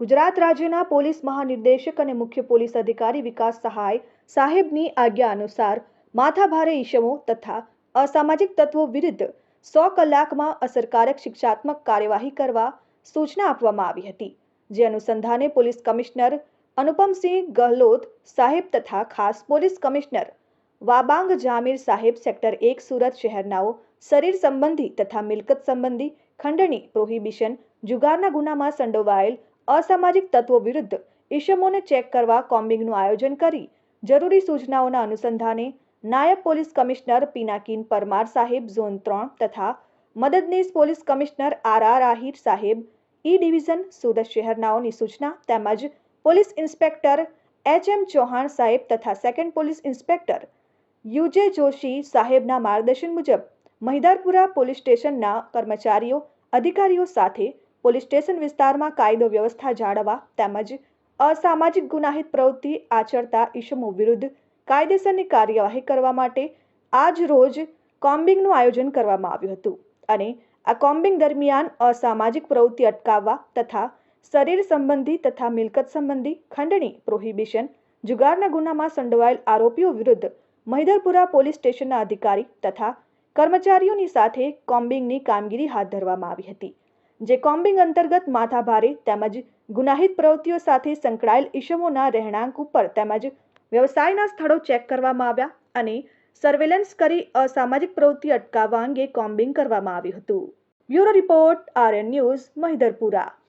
ગુજરાત રાજ્યના પોલીસ મહાનિર્દેશક અને મુખ્ય પોલીસ અધિકારી વિકાસ સહાય સાહેબની આજ્ઞા અનુસાર માથાભારે ઈસમો તથા અસામાજિક તત્વો વિરુદ્ધ સો કલાકમાં અસરકારક શિક્ષાત્મક કાર્યવાહી કરવા સૂચના આપવામાં આવી હતી. જે અનુસંધાને પોલીસ કમિશનર અનુપમસિંહ ગહલોત સાહેબ તથા ખાસ પોલીસ કમિશનર વાબાંગ જામીર સાહેબ સેક્ટર એક સુરત શહેરનાઓ શરીર સંબંધી તથા મિલકત સંબંધી ખંડણી પ્રોહિબિશન જુગારના ગુનામાં સંડોવાયેલ અસામાજિક તત્વો વિરુદ્ધ ઇસમોને ચેક કરવા કોમ્બિંગનું આયોજન કરી જરૂરી સૂચનાઓના અનુસંધાને નાયબ પોલીસ કમિશનર પિનાકીન પરમાર સાહેબ ઝોન ત્રણ તથા મદદનીશ police commissioner R R Ahir સાહેબ, ઈ ડિવિઝન સુરત શહેરનાઓની સૂચના તેમજ police inspector H M Chauhan સાહેબ તથા second police inspector U J Joshi સાહેબના માર્ગદર્શન મુજબ મહિદારપુરા પોલીસ સ્ટેશનના કર્મચારીઓ, અધિકારીઓ સાથે પોલીસ સ્ટેશન વિસ્તારમાં કાયદો વ્યવસ્થા જાળવવા તેમજ અસામાજિક ગુનાહિત પ્રવૃત્તિ આચરતા ઈસમો વિરુદ્ધ કાયદેસરની કાર્યવાહી કરવા માટે આજ રોજ કોમ્બિંગનું આયોજન કરવામાં આવ્યું હતું અને આ કોમ્બિંગ દરમિયાન અસામાજિક પ્રવૃત્તિ અટકાવવા તથા શરીર સંબંધી તથા મિલકત સંબંધી ખંડણી, પ્રોહિબિશન, જુગારના ગુનામાં સંડોવાયેલ આરોપીઓ વિરુદ્ધ મહિદરપુરા પોલીસ સ્ટેશનના અધિકારી તથા કર્મચારીઓની સાથે કોમ્બિંગની કામગીરી હાથ ધરવામાં આવી હતી. જે કોમ્બિંગ અંતર્ગત માથાભારે તેમજ ગુનાહિત પ્રવૃત્તિઓ સાથે સંકળાયેલ ઇસમોના રહેણાંક ઉપર તેમજ વ્યવસાયના સ્થળો ચેક કરવામાં આવ્યા અને સર્વેલન્સ કરી અસામાજિક પ્રવૃત્તિ અટકાવવા અંગે કોમ્બિંગ કરવામાં આવ્યું હતું. Bureau report RN news Mahidharpura.